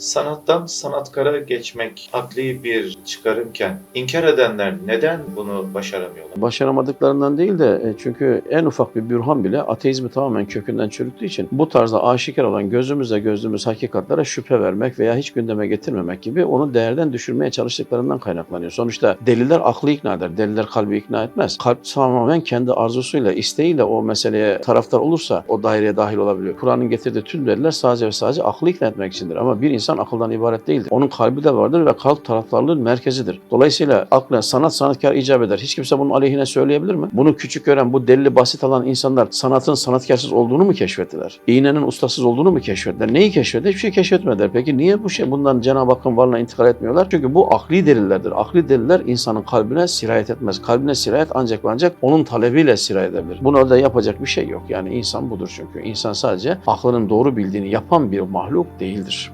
Sanattan sanatkara geçmek akli bir çıkarımken inkar edenler neden bunu başaramıyorlar? Başaramadıklarından değil de e, çünkü en ufak bir bürhan bile ateizmi tamamen kökünden çürüttüğü için bu tarzda aşikar olan gözümüzle gözlüğümüz hakikatlere şüphe vermek veya hiç gündeme getirmemek gibi onu değerden düşürmeye çalıştıklarından kaynaklanıyor. Sonuçta deliller aklı ikna eder, deliller kalbi ikna etmez. Kalp tamamen kendi arzusuyla, isteğiyle o meseleye taraftar olursa o daireye dahil olabiliyor. Kur'an'ın getirdiği tüm deliller sadece ve sadece aklı ikna etmek içindir. Ama bir insan akıldan ibaret değildir. Onun kalbi de vardır ve kalp taraftarlığın merkezidir. Dolayısıyla aklen sanat sanatkar icap eder. Hiç kimse bunun aleyhine söyleyebilir mi? Bunu küçük gören, bu delili basit alan insanlar sanatın sanatkarsız olduğunu mu keşfettiler? İğnenin ustasız olduğunu mu keşfettiler? Neyi keşfettiler? Hiçbir şey keşfetmediler. Peki niye bu şey bundan Cenab-ı Hakk'ın varlığına intikal etmiyorlar? Çünkü bu akli delillerdir. Akli deliller insanın kalbine sirayet etmez. Kalbine sirayet ancak ancak onun talebiyle sirayet edebilir. Buna da yapacak bir şey yok. Yani insan budur çünkü. İnsan sadece aklının doğru bildiğini yapan bir mahluk değildir.